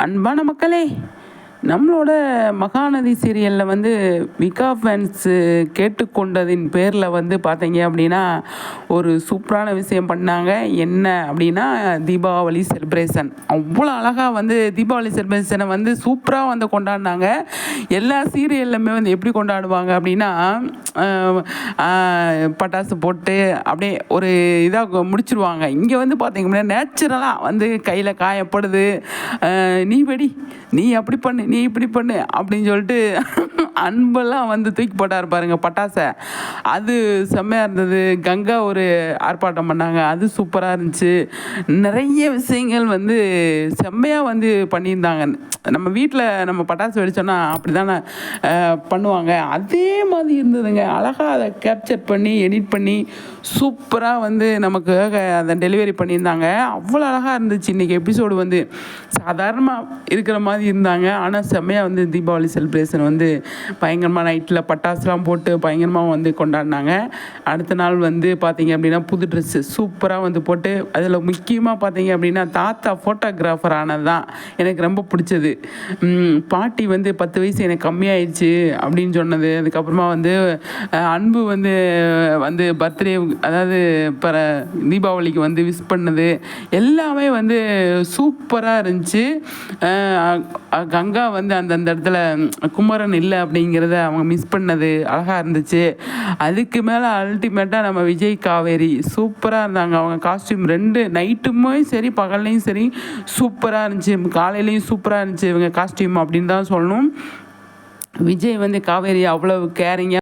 அன்பான மக்களே நம்மளோட மகாநதி சீரியலில் வந்து விகா ஃபேன்ஸு கேட்டுக்கொண்டதின் பேரில் வந்து பார்த்தீங்க அப்படின்னா ஒரு சூப்பரான விஷயம் பண்ணாங்க. என்ன அப்படின்னா தீபாவளி செலிப்ரேஷன் அவ்வளோ அழகாக வந்து தீபாவளி செலிப்ரேஷனை வந்து சூப்பராக வந்து கொண்டாடினாங்க. எல்லா சீரியல்லுமே வந்து எப்படி கொண்டாடுவாங்க அப்படின்னா பட்டாசு போட்டு அப்படியே ஒரு இதாக முடிச்சிருவாங்க. இங்கே வந்து பார்த்தீங்கன்னா நேச்சுரலாக வந்து கையில் காயப்படுது. நீ வெடி நீ அப்படி பண்ணு நீ இப்படி பண்ணு அப்படின்னு சொல்லிட்டு அன்பெல்லாம் வந்து தூக்கி போட்டார் பாருங்க பட்டாசை. அது செம்மையாக இருந்தது. கங்கா ஒரு ஆர்ப்பாட்டம் பண்ணாங்க. அது சூப்பராக இருந்துச்சு. நிறைய விஷயங்கள் வந்து செம்மையாக வந்து பண்ணியிருந்தாங்க. நம்ம வீட்டில் நம்ம பட்டாசு வெடிச்சோன்னா அப்படி தானே பண்ணுவாங்க. அதே மாதிரி இருந்ததுங்க. அழகாக அதை கேப்சர் பண்ணி எடிட் பண்ணி சூப்பராக வந்து நமக்கு அதை டெலிவரி பண்ணியிருந்தாங்க. அவ்வளோ அழகாக இருந்துச்சு. இன்றைக்கி எபிசோடு வந்து சாதாரணமாக இருக்கிற மாதிரி இருந்தாங்க. ஆனால் செம்மையாக வந்து தீபாவளி செலிப்ரேஷன் வந்து பயங்கரமாக நைட்டில் பட்டாசுலாம் போட்டு பயங்கரமாக வந்து கொண்டாடினாங்க. அடுத்த நாள் வந்து பார்த்தீங்க அப்படின்னா புது ட்ரெஸ்ஸு சூப்பராக வந்து போட்டு அதில் முக்கியமாக பார்த்தீங்க அப்படின்னா தாத்தா ஃபோட்டோகிராஃபர் ஆனது தான் எனக்கு ரொம்ப பிடிச்சது. பாட்டி வந்து பத்து வயசு எனக்கு கம்மியாயிடுச்சு அப்படின்னு சொன்னது. அதுக்கப்புறமா வந்து அன்பு வந்து வந்து பர்த்டே அதாவது பர தீபாவளிக்கு வந்து விஷ் பண்ணது. எல்லாமே வந்து சூப்பராக இருந்துச்சு. கங்கா வந்து அந்தந்த இடத்துல குமரன் இல்லை அப்படிங்கிறத அவங்க மிஸ் பண்ணது அழகாக இருந்துச்சு. அதுக்கு மேலே அல்டிமேட்டாக நம்ம விஜய் காவேரி சூப்பராக இருந்தாங்க. அவங்க காஸ்டியூம் ரெண்டு நைட்டுமே சரி பகல்லையும் சரி சூப்பராக இருந்துச்சு. காலையிலையும் சூப்பராக இருந்துச்சு இவங்க காஸ்டியூம் அப்படின்னு தான் சொல்லணும். விஜய் வந்து காவேரி அவ்வளவு கேரிங்காக